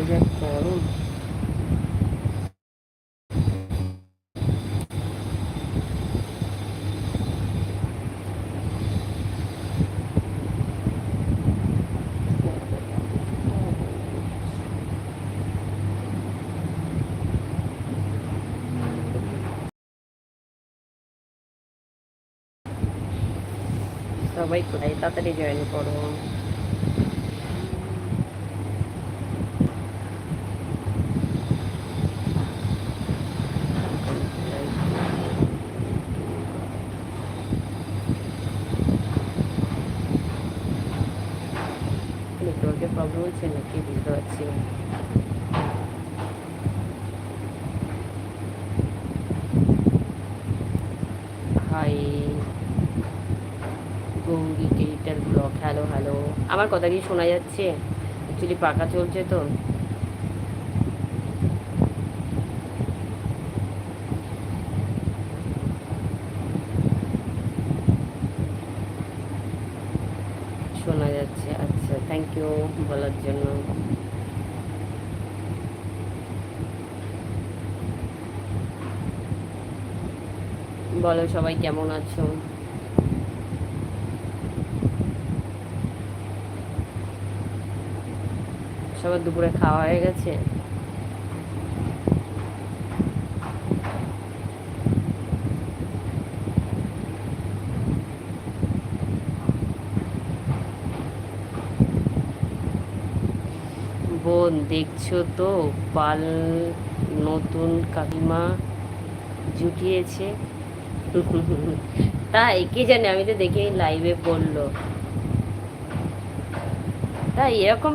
এই যে গরম সবাই কোথায় তাড়াতাড়ি জয়েন করো নেটওয়ার্কের প্রবলেম হচ্ছে নাকি বুঝতে পারছি না হাই গৌরী কেরিটার ব্লগ হ্যালো হ্যালো আমার কথা কি শোনা যাচ্ছে। অ্যাকচুয়ালি পাকা চলছে তো। শোনা যাচ্ছে আচ্ছা থ্যাংক ইউ বলার জন্য। বলো সবাই কেমন আছো? সবার দুপুরে খাওয়া হয়ে গেছে। বোন, দেখছ তো? পাল নতুন কাকিমা জুটিয়েছে। তাই কে জানে? আমি তো দেখে লাইভে পড়ল। তাই এরকম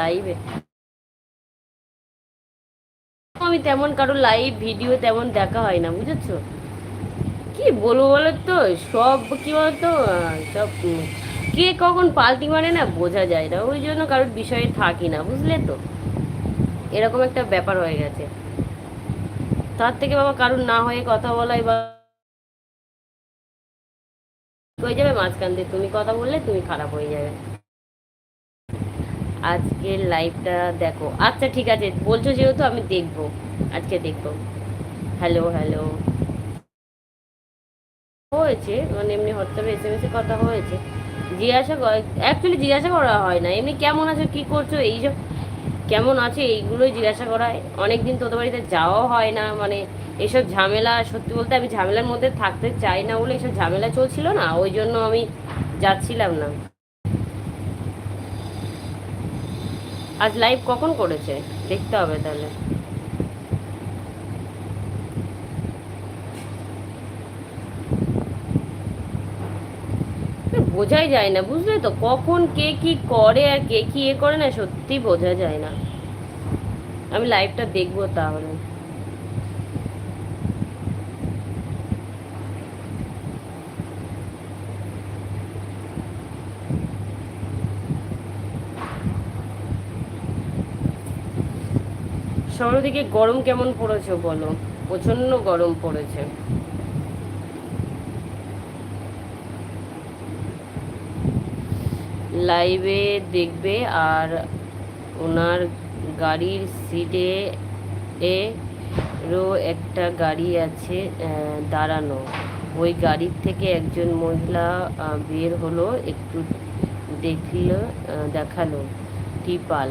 লাইভে আমি তেমন কারও লাইভ ভিডিও তেমন দেখা হয় না, বুঝেছ? কি বলব বলো তো সব কি বলতো? সব কে কখন পাল্টি মারে না বোঝা যায় না। ওই জন্য কারোর বিষয়ে থাকি না, বুঝলে তো? এরকম একটা ব্যাপার হয়ে গেছে। তার থেকে বাবা কারোর না হয়ে কথা বলাই বা হয়ে যাবে মাঝখান দিয়ে। তুমি কথা বললে তুমি খারাপ হয়ে যাবে। আজকের লাইভটা দেখো। আচ্ছা ঠিক আছে, বলছো যেহেতু আমি দেখব, আজকে দেখব। হ্যালো হ্যালো হয়েছে মানে এমনি হোয়াটসঅ্যাপে এস এম এসে কথা হয়েছে। জিজ্ঞাসা অ্যাকচুয়ালি জিজ্ঞাসা করা হয় না। এমনি কেমন আছো, কি করছ এইসব কেমন আছে, এইগুলোই জিজ্ঞাসা করা হয়। অনেকদিন তোদের বাড়িতে যাওয়াও হয় না মানে এসব ঝামেলা, সত্যি বলতে আমি ঝামেলার মধ্যে থাকতে চাই না বলে এসব ঝামেলা চলছিল না, ওই জন্য আমি যাচ্ছিলাম না। আজ লাইভ কখন করেছে? দেখতে হবে তাহলে। বোঝাই যায় না, বুঝলে তো? কখন কে কি করে আর কে কি এ করে না, সত্যি বোঝা যায় না। আমি লাইভটা দেখব তাহলে। শহরের দিকে গরম কেমন পড়েছে বলো? প্রচণ্ড গরম পড়েছে। লাইভে দেখবে আর ওনার গাড়ির সিটে এ রো একটা গাড়ি আছে দাঁড়ানো। ওই গাড়ির থেকে একজন মহিলা বের হলো, একটু দেখল দেখাল। টিপাল।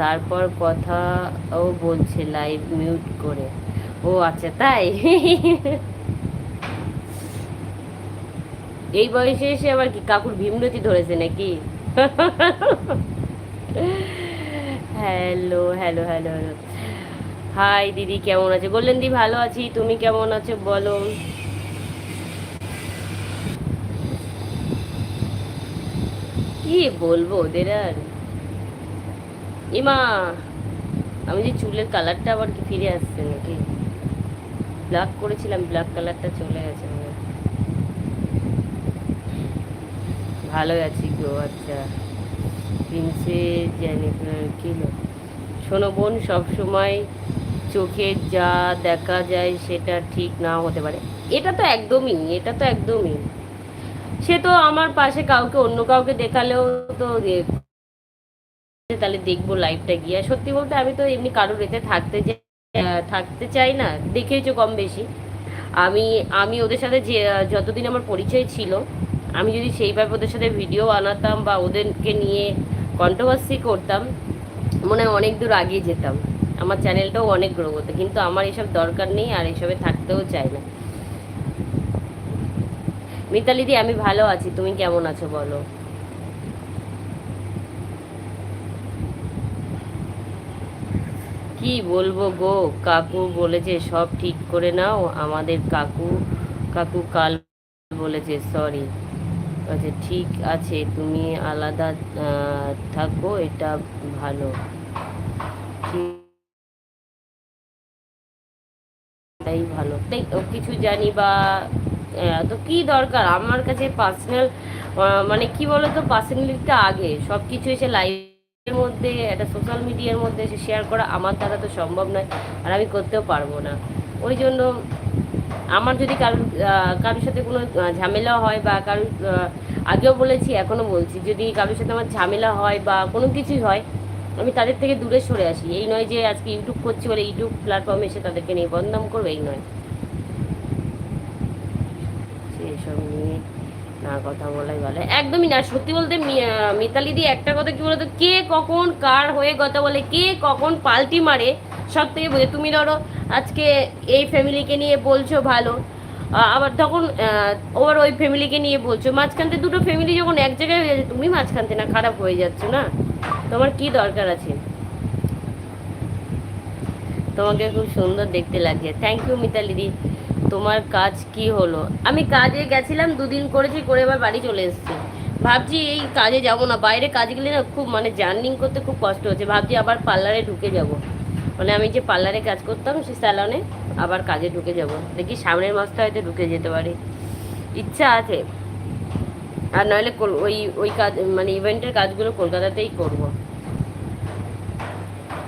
তারপর কথাও বলছে লাইভ মিউট করে। ও আচ্ছা তাই? এই বয়সে এসে আবার কি কাকুর ভীমরতি ধরেছে নাকি? Hello hello hello hello hi দিদি, কেমন আছে? বললেন, দি, ভালো আছি। তুমি কেমন আছো? বলো। কি বলব ওদের আর? ইমা, আমি যে চুলের কালারটা আবার কি ফিরে আসছে নাকি? ব্ল্যাক করেছিলাম ব্ল্যাক কালারটা চলে গেছে। ভালো আছি গো আচ্ছা। প্রিন্সে জেনিফার কি শোনো বোন সবসময় চোখে যা দেখা যায় সেটা ঠিক নাও হতে পারে। এটা তো একদমই, এটা তো একদমই। সে তো আমার পাশে কাউকে, অন্য কাউকে দেখালেও তো তাহলে দেখব লাইভটা গিয়ে। সত্যি বলতে আমি তো এমনি কারোর এতে থাকতে থাকতে চাই না, দেখেইছো কম বেশি। আমি আমি ওদের সাথে যে, যতদিন আমার পরিচয় ছিল, আমি যদি সেইভাবে ওদের সাথে ভিডিও বানাতাম বা ওদেরকে নিয়ে কন্ট্রোভার্সি করতাম, মনে হয় অনেক দূর আগিয়ে যেতাম। আমার চ্যানেলটাও অনেক গ্রো করতো, কিন্তু আমার এসব দরকার নেই আর এসবে থাকতেও চাই না। মিতালিদি, আমি ভালো আছি। তুমি কেমন আছো বলো? কি বলব গো? কাকু বলেছে, সব ঠিক করে নাও। আমাদের কাকু কাকু কাল বলেছে সরি আচ্ছা ঠিক আছে, তুমি আলাদা থাকো, এটা ভালো। এটাই ভালো। তাই কিছু জানি বা তো কি দরকার? আমার কাছে পার্সোনাল মানে কি বলতো পার্সোনালিটিটা আগে। সব কিছু এসে লাইভের মধ্যে, একটা সোশ্যাল মিডিয়ার মধ্যে এসে শেয়ার করা আমার দ্বারা তো সম্ভব নয়, আর আমি করতেও পারব না। ওই জন্য আমার যদি কারোর কারোর সাথে কোনো ঝামেলা হয় বা কারোর আগেও বলেছি এখনও বলছি, যদি কারোর সাথে আমার ঝামেলা হয় বা কোনো কিছুই হয়, আমি তাদের থেকে দূরে সরে আসি। এই নয় যে আজকে ইউটিউব করছি বলে ইউটিউব প্ল্যাটফর্মে এসে তাদেরকে নিয়ে বদনাম করব, এই নয়। সেসব নিয়ে না, কথা বলাই ভালো একদমই না, সত্যি বলতে মিতালি দি একটা কথা কি বলতো? কে কখন কার হয়ে কথা বলে, কে কখন পাল্টি মারে, সব থেকে বোঝে। তুমি ধরো, আজকে এই ফ্যামিলিকে নিয়ে বলছো ভালো আবার তখন ওর ওই ফ্যামিলিকে নিয়ে বলছো। মাঝখানতে দুটো ফ্যামিলি যখন এক জায়গায় হয়ে যাচ্ছে তুমি মাঝখানতে না, খারাপ হয়ে যাচ্ছ না? তোমার কি দরকার আছে? তোমাকে খুব সুন্দর দেখতে লাগছে থ্যাংক ইউ মিতালি দি। তোমার কাজ কি হলো? আমি কাজে গেছিলাম, দুদিন করেছি, করে এবার বাড়ি চলে এসেছি। ভাবছি এই কাজে যাব না। বাইরে কাজ গেলে না খুব মানে জার্নিং করতে খুব কষ্ট হচ্ছে। ভাবছি আবার পার্লারে ঢুকে যাব। মানে আমি যে পার্লারে কাজ করতাম, সেই স্যালনে আবার কাজে ঢুকে যাব। দেখি সামনের মাসটা হয়তো ঢুকে যেতে পারি। ইচ্ছা আছে। আর নাহলে ওই ওই কাজ মানে ইভেন্টের কাজগুলো কলকাতাতেই করব।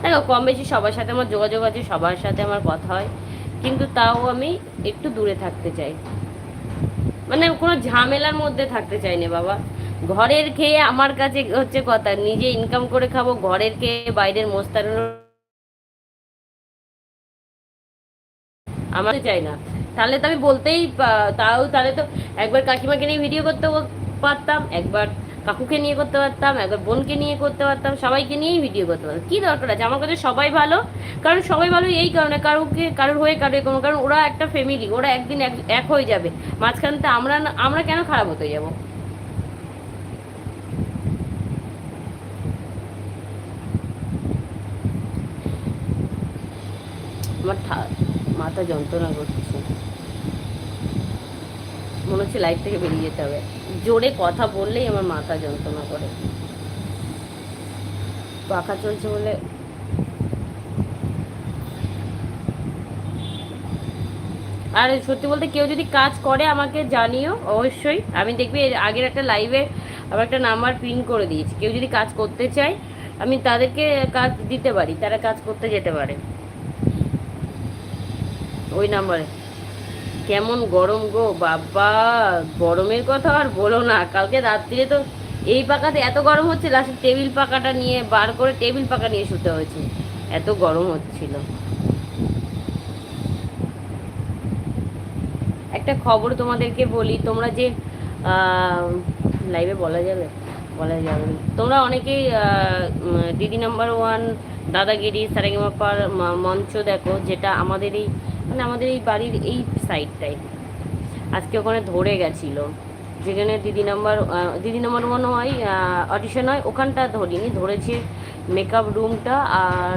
দেখো কম বেশি সবার সাথে আমার যোগাযোগ আছে, সবার সাথে আমার কথা হয়। কিন্তু তাও আমি একটু দূরে থাকতে চাই। মানে কোনো ঝামেলার মধ্যে থাকতে চাই না বাবা। ঘরের খেয়ে আমার কাছে হচ্ছে কথা, নিজে ইনকাম করে খাব, ঘরের খেয়ে বাইরের মোস্তানোর আমার চাই না। তাহলে তো আমি বলতেই তাও তাহলে তো একবার কাকিমাকে নিয়ে ভিডিও করতে পারতাম, একবার কাকুকে নিয়ে করতে পারতাম, একবার বোনকে নিয়ে করতে পারতাম, সবাইকে নিয়েই ভিডিও করতে পারতাম। কী দরকার আছে? আমার কাছে সবাই ভালো। কারণ সবাই ভালো এই কারণে, কারোকে, কারোর হয়ে, কারোর কোনো কারণ ওরা একটা ফ্যামিলি ওরা একদিন এক হয়ে যাবে। মাঝখানতে আমরা আমরা কেন খারাপ হতে যাব? আমার মাথা যন্ত্রণা করছে। মনে হচ্ছে লাইফ থেকে বেরিয়ে যেতে হবে। জোরে কথা বললেই আমার মাথা যন্ত্রণা করে। পাখা চলছে বলে আর সত্যি বলতে কেউ যদি কাজ করে আমাকে জানিও, অবশ্যই। আমি দেখবি আগের একটা লাইভে আমার একটা নাম্বার পিন করে দিয়েছি। কেউ যদি কাজ করতে চায়, আমি তাদেরকে কাজ দিতে পারি, তারা কাজ করতে যেতে পারে। ওই নাম্বারে কেমন গরম গো, বাবা। গরমের কথা আর বলো না। কালকে রাত্রিরে তো এই পাকাতে এত গরম হচ্ছে লাস্টে টেবিল পাকাটা নিয়ে বার করে টেবিল পাকা নিয়ে শুতে হয়েছে। এত গরম হচ্ছিল। একটা খবর তোমাদেরকে বলি, তোমরা যে লাইভে বলা যাবে? বলা যাবে তোমরা অনেকেই দিদি নাম্বার ওয়ান দাদাগিরি, সারেগামাপার মঞ্চ দেখো, যেটা আমাদের এই মানে আমাদের এই বাড়ির এই সাইডটাই আজকে ওখানে ধরে গেছিল। যেখানে দিদি নাম্বার দিদি নাম্বার ওয়ান হয় অডিশন হয়, ওখানটা ধরিনি। ধরেছে মেকআপ রুমটা আর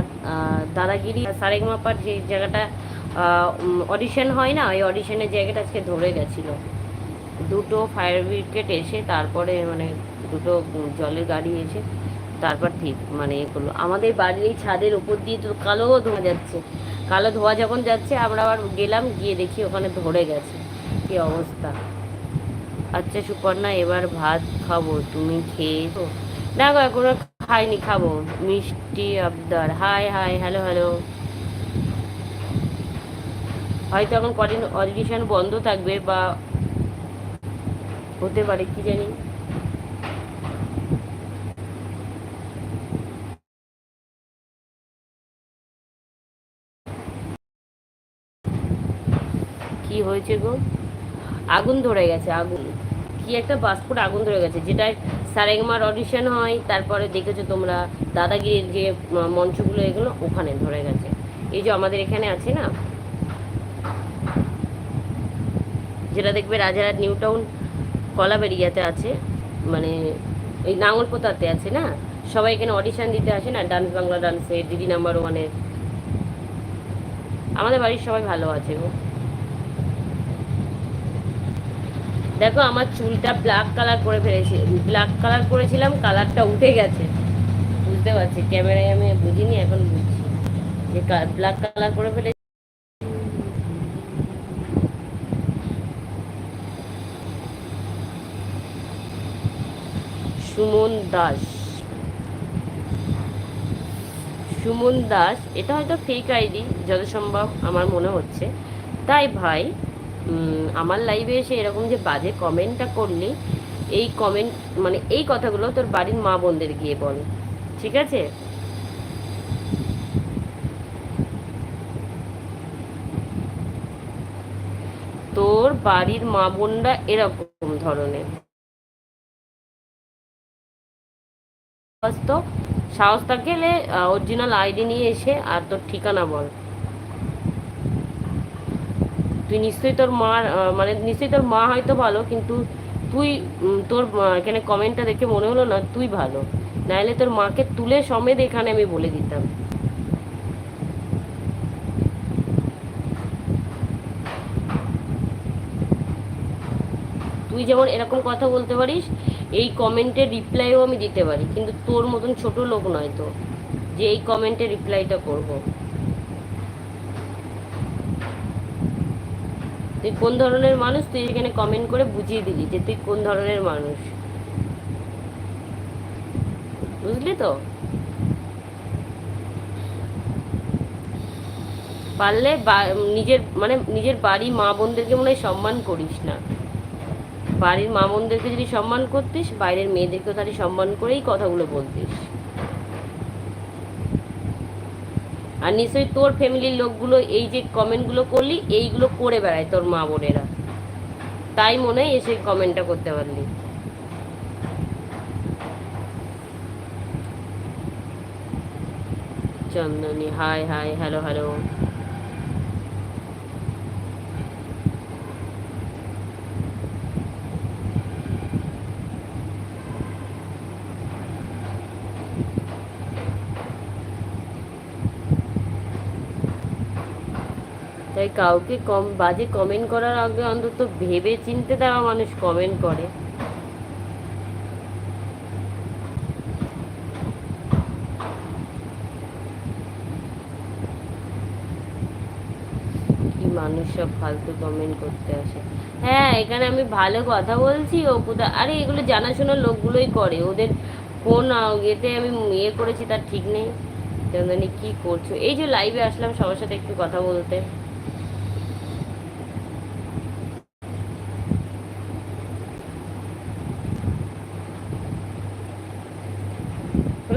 দাদাগিরি সারেগামাপার যে জায়গাটা অডিশন হয় না, ওই অডিশনের জায়গাটা আজকে ধরে গেছিল। দুটো ফায়ার ব্রিগেড এসে, তারপরে মানে দুটো জলের গাড়ি এসে তারপর ঠিক মানে এ করল। আমাদের বাড়ির এই ছাদের উপর দিয়ে তো কালো ধোয়া যাচ্ছে। কালো ধোয়া যখন যাচ্ছে, আমরা আবার গেলাম, গিয়ে দেখি ওখানে ধরে গেছে। কি অবস্থা? আচ্ছা সুপর্ণা, এবার ভাত খাব, তুমি খেয়েছো? না গো এখনও খাইনি, খাব। মিষ্টি আবদার। Hi hi, hello hello. হয়তো এখন কদিন অডিশন বন্ধ থাকবে বা হতে পারে, কি জানি। কি হয়েছে গো? আগুন ধরে গেছে, আগুন। কি একটা পাসপোর্ট আগুন ধরে গেছে, যেটায় সারেগমার অডিশন হয়, তারপরে দেখেছ তোমরা দাদাগিরির যে মঞ্চগুলো, এগুলো ওখানে ধরে গেছে। এই যে আমাদের এখানে আছে না? যেটা দেখবে রাজারহাট নিউ টাউন কলাবেরিয়াতে আছে মানে ওই নাঙ্গলপোতাতে আছে না? সবাই এখানে অডিশন দিতে আসে না? ডান্স বাংলা ডান্সে দিদি নাম্বার ওয়ানের। আমাদের বাড়ির সবাই ভালো আছে গো। দেখো, আমার চুলটা ব্ল্যাক কালার করে ফেলেছি ব্ল্যাক কালার করেছিলাম কালারটা উঠে গেছে। বুঝতে পারছি, ক্যামেরায় আমি বুঝিনি, এখন বুঝছি। যে ব্ল্যাক কালার করে ফেলেছি সুমন দাস। সুমন দাস, এটা হয়তো ফেক আইডি যত সম্ভব আমার মনে হচ্ছে। তাই ভাই আমার লাইভে এসে এরকম যে বাজে কমেন্টটা করলি, এই কমেন্ট মানে এই কথাগুলো তোর বাড়ির মা বোনদের গিয়ে বল, ঠিক আছে? তোর বাড়ির মা বোনরা এরকম ধরনের। সাহস গেলে অরিজিনাল আইডি নিয়ে এসে আর তোর ঠিকানা বল। তুই নিশ্চয়ই তোর মার মানে নিশ্চয়ই তোর মা হয়তো ভালো, কিন্তু তুই তোর এখানে কমেন্টটা দেখে মনে হলো না, তুই ভালো। নাহলে তোর মাকে তুলে সমেত এখানে আমি বলে দিতাম। তুই যেমন এরকম কথা বলতে পারিস, এই কমেন্টের রিপ্লাইও আমি দিতে পারি, কিন্তু তোর মতন ছোট লোক নয় তো, যে এই কমেন্টের রিপ্লাইটা করব। তুই কোন ধরনের মানুষ, তুই এখানে কমেন্ট করে বুঝিয়ে দিলি যে তুই কোন ধরনের মানুষ। বুঝলি তো? পারলে নিজের মানে নিজের বাড়ি মা বোনদেরকে মনে হয় সম্মান করিস না। বাড়ির মা বোনদেরকে যদি সম্মান করতিস, বাইরের মেয়েদেরকেও তাহলে সম্মান করেই কথাগুলো বলতিস। আর নিশ্চয়ই তোর ফ্যামিলির লোকগুলো এই যে কমেন্টগুলো করলি, এইগুলো করে বেড়ায় তোর মা বোনেরা। তাই মনে হয় এসে কমেন্টটা করতে পারলি। Chandni, hi hi, hello hello. তাই কাউকে কম বাজে কমেন্ট করার আগে অন্তত ভেবে চিনতে দেওয়া মানুষ কমেন্ট করে। মানুষ সব ফালতু কমেন্ট করতে আসে। হ্যাঁ এখানে আমি ভালো কথা বলছি কোথা, আরে এগুলো জানাশোনা লোকগুলোই করে। ওদের কোন ইয়েতে আমি ইয়ে করেছি, তার ঠিক নেই। জানি কি করছ। এই যে লাইভে আসলাম, সবার সাথে একটু কথা বলতে।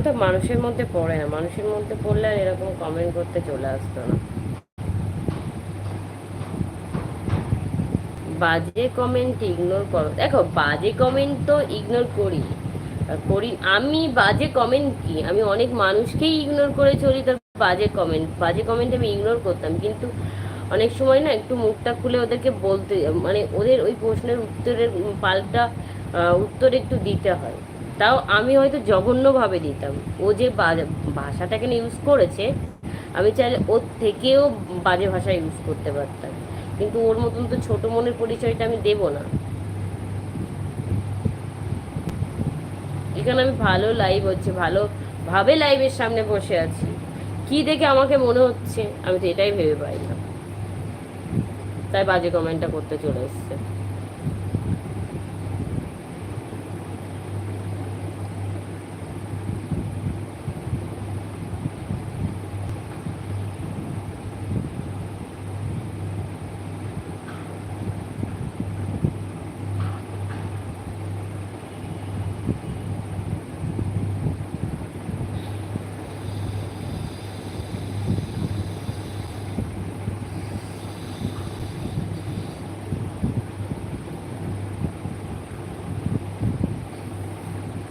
তো মানুষের মধ্যে পড়ে না। মানুষের মধ্যে পড়লে আর এরকম কমেন্ট করতে চলে আসতো না। বাজে কমেন্ট ইগনোর করো। দেখো, বাজে কমেন্ট তো ইগনোর করি। করি, আমি বাজে কমেন্ট কি? আমি অনেক মানুষকেই ইগনোর করে চলি তার বাজে কমেন্ট বাজে কমেন্ট আমি ইগনোর করতাম। কিন্তু অনেক সময় না একটু মুখটা খুলে ওদেরকে বলতে মানে ওদের ওই প্রশ্নের উত্তরের পাল্টা উত্তর একটু দিতে হয়। তাও আমি হয়তো জঘন্যভাবে দিতাম। ও যে ভাষাটাকে ইউজ করেছে, আমি চাইলে ওর থেকেও বাজে ভাষা ইউজ করতে পারতাম। কিন্তু ওর মতন তো ছোট মনের পরিচয়টা আমি দেব না। এখানে আমি ভালো লাইভ হচ্ছে, ভালো ভাবে লাইভের সামনে বসে আছি। কি দেখে আমাকে মনে হচ্ছে? আমি তো এটাই ভেবে পাই না। তাই বাজে কমেন্টটা করতে চলে এসছে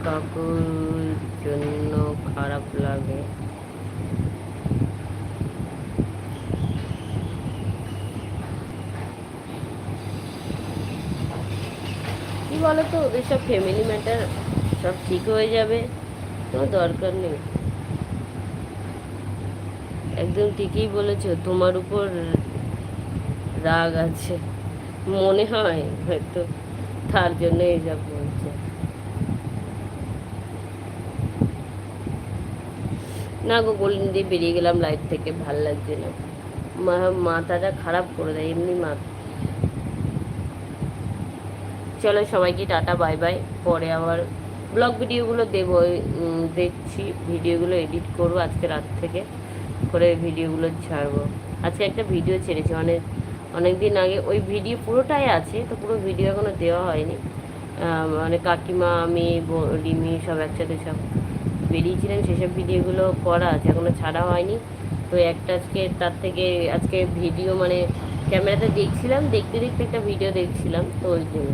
কাকুর জন্য খারাপ লাগে কি তো ওদের সব ফ্যামিলি ম্যাটার সব ঠিক হয়ে যাবে কোনো দরকার নেই। একদম ঠিকই বলেছ, তোমার উপর রাগ আছে, মনে হয় হয়তো তার জন্য এইসব বলছে। না গো, গোল্ডেন দিয়ে বেরিয়ে গেলাম লাইফ থেকে, ভালো লাগছে না। মাথাটা খারাপ করে দেয়, এমনি মাথা চলো সবাইকে টাটা বাই বাই পরে আবার ব্লগ ভিডিওগুলো দেবো দেখছি ভিডিওগুলো এডিট করব আজকে রাত থেকে করে ভিডিওগুলো ছাড়বো। আজকে একটা ভিডিও ছেড়েছি অনেক অনেক দিন আগে, ওই ভিডিও পুরোটাই আছে, তো পুরো ভিডিও এখনও দেওয়া হয়নি। মানে কাকিমা, আমি রিমি সব একসাথে সব বেরিয়েছিলাম সেসব ভিডিওগুলো করা আছে এখনও ছাড়া হয়নি। তো একটা আজকে, তার থেকে আজকে ভিডিও মানে ক্যামেরাতে দেখছিলাম, দেখতে দেখতে একটা ভিডিও দেখছিলাম, তো ওই জন্য।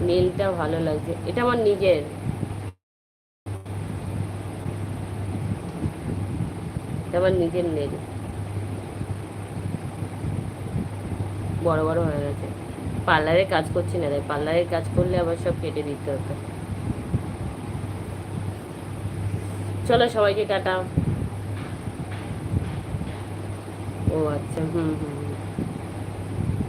নীলটা ভালো লাগছে। এটা আমার নিজের। এটা আমার নিজের নীল বড় বড় হয়ে গেছে। পার্লারে কাজ করছি না রে। পার্লারে কাজ করলে আবার সব কেটে দিতে হতো। চলো সবাইকে টাটা। ও আচ্ছা হুম হুম।